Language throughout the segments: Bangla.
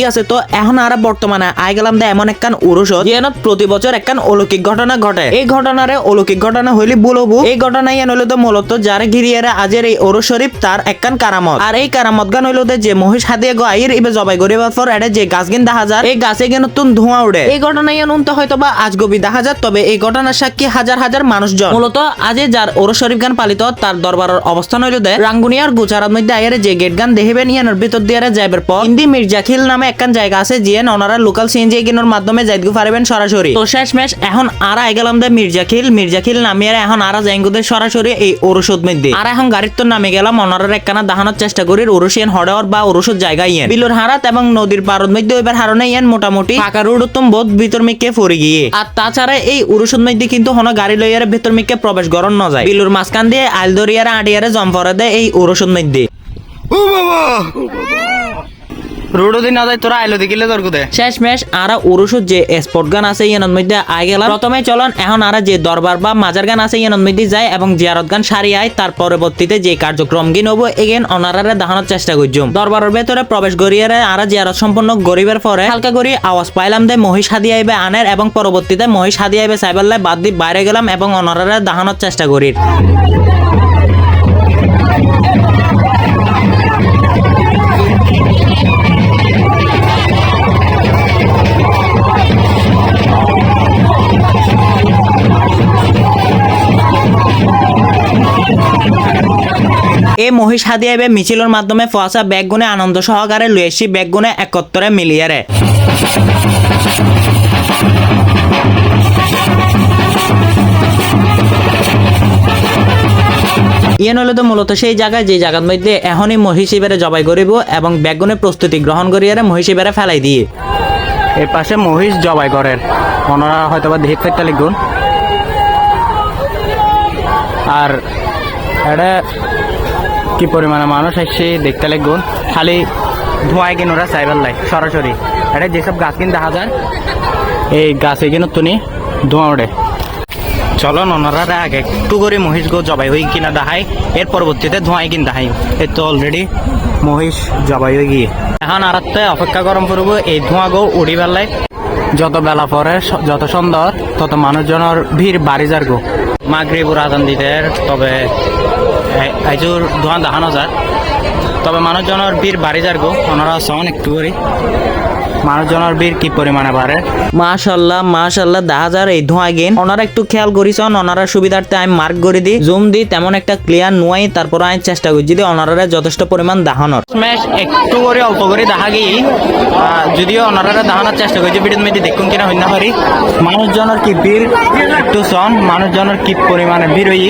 ঠিক আছে, তো এখন আর বর্তমানে আই গেলাম দে এমন একখান উরুষ যেনত প্রতি বছর একখান অলৌকিক ঘটনা ঘটে। এই ঘটনারে অলৌকিক ঘটনা হইলে বলব এই ঘটনা ইয়ান হইল তো মূলত যার ঘিরিয়ারে আজের এই ওরু শরীফ তার একখান কারামত আর এই কারামত গান হইল যে মহিষ হাতিয়ে গো আইর ইবে জবাই করিবার পর এটা যে গাছ গিন দেখা যায় এই গাছে গিয়ে নতুন ধোঁয়া উড়ে এই ঘটনা ইয়ান উনতে হয়তো বা আজগবি দেখা যায় তবে এই ঘটনার সাক্ষী হাজার হাজার মানুষজন মূলত আজে যার ওরু শরীফ গান পালিত তার দরবারের অবস্থান হইল দে রাঙ্গুনিয়ার গুজারাত মধ্যে আইয়ারে যে গেট গান দেখিবেন ইয়ানোর ভিতর দিয়ে যাইবার পর হিন্দি মির্জাখিল নামে একখান জায়গা আছে জিয়েন ওনারা লোকাল সিএনজি এগিনোর মাধ্যমে যাইতে পারবেন সরাসরি। তো শেষ ম্যাচ এখন আরা আইগেলাম দে মির্জাখিল। মির্জাখিল নামিয়ে এখন আরা যাইঙ্গুদের সরাসরি এই ওরষদ মধ্যে। আর এখন গাড়ির তো নামে গেলাম ওনারা একখানা দাহানোর চেষ্টা করি, ওরসিয়ান হডর বা ওরসদ জায়গা ইয়েন। বিলুর হারাত এবং নদীর পারদ মধ্যে এবার হারনে ইয়েন মোটামুটি। ফাঁকা রোড উত্তম বোধ ভিতর মিকে ফরি গিয়ে। আর তাছাড়া এই উরুষদ মধ্যে কিন্তু হন গাড়ি লইয়ারে ভিতর মিকে প্রবেশ গরণ ন যায়। বিলুর মাঝখান দিয়ে আইল দরিয়ারে আডিয়ারে জমফরে দেয় এই উরুষদ মধ্যে। তোরা শেষ মেশ যে স্পট গান আছে মধ্যে আই এখন যে দরবার বা গান আছে মধ্যে যায় এবং জিয়ারত গান সারি আয় তার পরবর্তীতে কার্যক্রম এগেন অনারারে চেষ্টা দরবারের ভেতরে প্রবেশ সম্পন্ন গরিবের পরে হালকা করি আওয়াজ পাইলাম দে মহিষ হাদি আইবে আনের এবং পরবর্তীতে মহিষ হাদি আইবে সাইবাল্লাই বাদ দিয়ে বাইরে গেলাম এবং অনারারে দেখানোর চেষ্টা করি মহিষ হাদি আইবে মিছিলের মাধ্যমে ফসা ব্যাগ গুনে আনন্দ সহকারে লই আসি ব্যাগ গুনে একত্তরে মিলিয়ারে ইয়েন হলো তো মূলত সেই জায়গায় যে জায়গার মধ্যে এখনই মহিষ এবারে জবাই করিব এবং ব্যাগুনের প্রস্তুতি গ্রহণ করিয়ারে মহিষ এবারে ফেলাই দিয়ে। এই পাশে মহিষ জবাই করেন ওনারা হয়তো বা একটা লিখুন আর এটা কি পরিমাণে মানুষ এসে দেখতে লিখুন খালি ধোঁয়ায় কিন ওরা সাইবার লাই সরাসরি। এটা যেসব গাছ কিন দেখা যায়, এই গাছে কিন তুমি ধোঁয়া ওঠে চলো ওনারা আগে একটু করে মহিষ গো জবাই হয়ে কিনা দেখায় এর পরবর্তীতে ধোঁয়ায় কিন দেখাই। এই তো অলরেডি মহিষ জবাই হয়ে গিয়ে। এখন আর অপেক্ষা গরম করব, এই ধোঁয়া গো উড়ি বেলায় যত বেলা পরে যত সুন্দর, তত মানুষজনের ভিড় বাড়ি যার গো। মাগরিবুর আজান দিতে তবে এ- আইজুর ধোঁয়া দেখানো যায়। তবে মানুষজনের বীর বাড়ি যার গো ওনারা সন একটু করে মানুষজনের ভিড় কি পরিমাণে বাড়ে মাশাল্লাহ মাশাল্লাহ দেখা যার এই ধোঁয়া গেন ওনারা একটু খেয়াল করিছন ওনারা সুবিধার্থে আমি মার্ক করে দিই। জুম দিই তেমন একটা ক্লিয়ার নুয়াই তারপর আমি চেষ্টা করছি যে ওনারা যথেষ্ট পরিমাণ স্ম্যাশ একটু করে অল্প করে দেখা গিয়ে যদিও ওনারা দেখানোর চেষ্টা করছে ভিডিওর মধ্যে দেখুন কিনা হইনা পারি। মানুষজনের কি ভিড় একটু সন মানুষজনের কি পরিমাণে ভিড় হই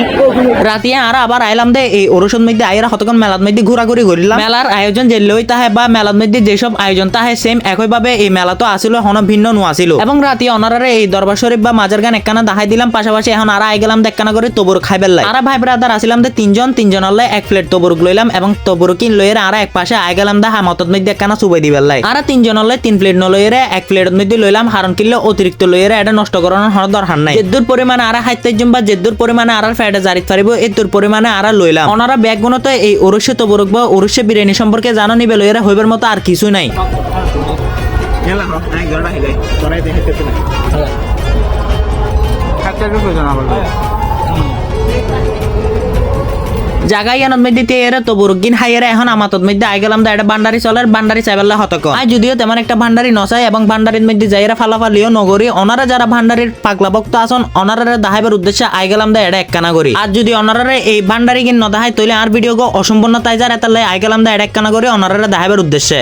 রাতিয়া আর আবার আইলাম দে এই ওরসদ মধ্যে আইরা হতক্ষণ মেলার মধ্যে ঘোরাঘুরি করিলাম? মেলার আয়োজন যে লই তাহে বা মেলার মধ্যে যেসব আয়োজন তাহে সেম একইভাবে এই মেলা তো আসিল হন ভিন্ন নু আসিল এবং রাতি অনারারে এই দরবার শরীফ বা মাজার গান একখানা দাহাই দিলাম, পাশাপাশি এখন আর আই গেলাম একখানা করে তবুর খাইবার লাই আরা ভাই ব্রাদার আসিলাম দে তিনজন তিনজন হলে এক প্লেট তবুর লইলাম এবং তবুর কিন লইয়ের আর এক পাশে আই গেলাম দা হামতত মধ্যে একখানা চুবাই দিবার লাই আর তিনজন হলে তিন প্লেট নলইয়ের এক প্লেটের মধ্যে লইলাম হারণ কিনলে অতিরিক্ত লইয়ের এটা নষ্ট করানোর হন দরকার নাই। যেদুর পরিমাণে আর হাইতে বা যেদুর পরিমাণে আর ফ্যাটে জারিত পারিব এদুর পরিমাণে আর লইলাম ওনারা ব্যাগ গুণত এই ওরস্যে তবরক বা ওরস্যে বিরিয়ানি সম্পর্কে জানো নিবে লইয়েরা হইবার মতো আর কিছু নাই। জাগাই আনন্দ মধ্যে এরা তো বুরগিন হাইয়েরা এখন আমাতত মধ্যে আই গেলাম দা এটা বান্ডারি চলের বান্ডারি চাইবেলা হতক। আই যদিও তেমন একটা ভান্ডারি নচাই এবং ভান্ডারির মধ্যে যাইরা ফালাফালিও নগরী ওনারা যারা ভান্ডারির পাগলা ভক্ত আসন ওনারা দাহাইবার উদ্দেশ্যে আই গেলাম দা এটা একখানা করি। আর যদি ওনারা এই ভান্ডারি কিন নদাহাই তৈলে আর ভিডিও গো অসম্পূর্ণ তাই যার এটা আই গেলাম দা এটা একখানা করি ওনারা দাহাইবার উদ্দেশ্যে।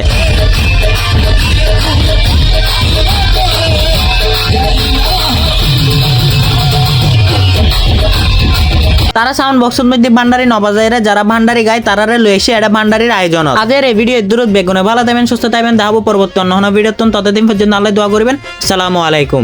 তারা সাউন্ড বক্সের মধ্যে ভান্ডারি নবাজাইরা যারা ভান্ডারি গায়, তারারে লই এসে এটা ভান্ডারির আয়োজন আজের এই ভিডিও দূরত বেগুনে। ভালো থাকবেন, সুস্থ থাকবেন। দেখাবো পরবর্তী অন্য ভিডিও ততদিন পর্যন্ত আল্লাহ দোয়া করবেন। সালামু আলাইকুম।